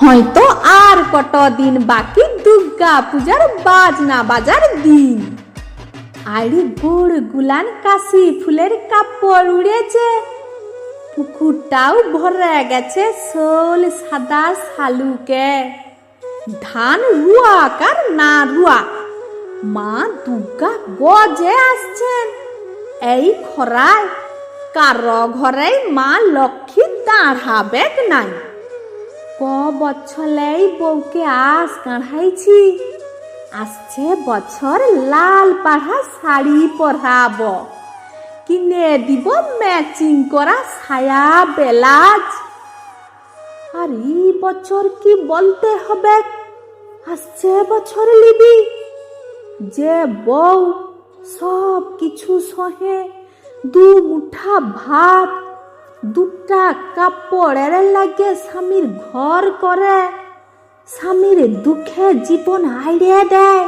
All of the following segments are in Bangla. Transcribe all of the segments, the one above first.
হয়তো আর কত দিন বাকি দুর্গা পূজার বাজনা বাজার দিন। আড়ি গোড় গুলান কাশি ফুলের কাপড় উড়েছে। পুকুরটাও ভরে গেছে শোল সাদা শালুকে। ধান রুয়া কার না রুয়া, মা দুর্গা গজে আসছেন। এই খরায় কারও ঘরে মা লক্ষ্মী দাঁড়াবে নাই। ক বছলেই বউকে আস কাঢ়াইছি আসছে বছর লাল পাড়া শাড়ি পরাব। কিনে দিব ম্যাচিং করা ছায়া বেলাজ। আর এই বছর কি বলতে হবে? আসছে বছর লিবি। যে বউ সব কিছু সহে দু মুঠা ভাত দুটা কাপড়ের লাগে স্বামীর ঘর করে স্বামীর দুঃখে জীবন আইড়ে দেয়।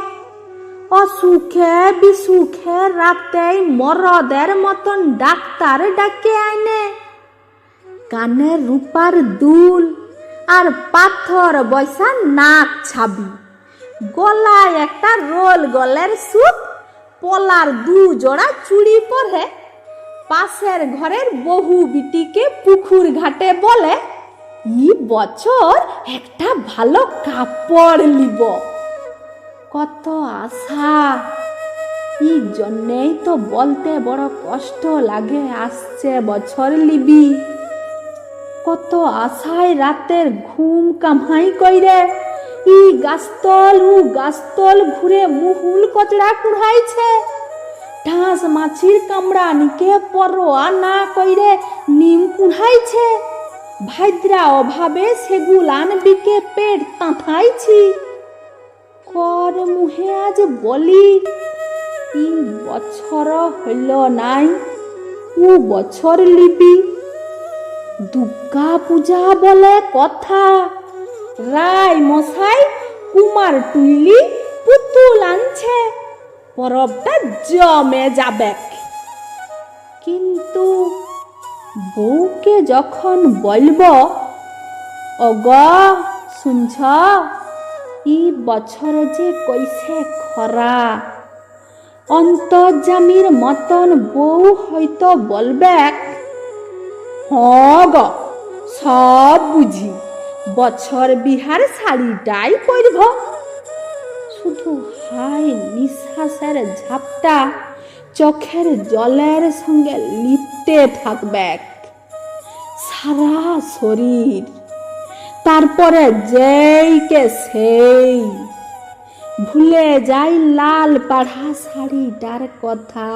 অসুখে বিসুখে রাতে মরদের মতন ডাক্তার ডাকে আনে। কানে রূপার দুল আর পাথর বৈশা নাক ছাবি গলায় একটা রোল গলের সুট পলার দু জোড়া চুড়ি পরে পাশের ঘরের বহু বিটিকে পুকুর ঘাটে বলে, ই বছর একটা ভালো কাপড় লিব। কত আশা। ই জন্যেই তো বলতে বড় কষ্ট লাগে, আসছে বছর লিবি। কত আশায় রাতের ঘুম কামাই কইরে, ই গাছতল উ গাছতল ঘুরে মুহুল কচড়া কুড়াইছে। ঢাস মাছির কামড়া নিকে পরোয়া না কইরে নিম কুড়াইছে। ভাইদ্রা অভাবে সেগুলান বিকে পেট তাঁথাইছি কর মুহে আজ বলি, তিন বছর হইল নাই, ও বছর লিবি দুর্গা পূজা বলে কথা, রায় মশাই কুমার টুইলি পুতুল আনছে। পরবটা জমে যাবে কিন্তু বউকে যখন বলব, অগ, শুনছ, ই বছর যে কইছে খরা। অন্তর্জামির মতন বউ হয়তো বলবে হগ সব বুঝি, বছর বিহার শাড়িটাই পরব। শুধু হাই নিঃশ্বাসের ঝাপটা, চোখের জলের সঙ্গে লিপতে থাকবে সারা শরীর, তারপরে যেইকে সেই। ভুলে যাই লাল পাড়া শাড়িটার কথা।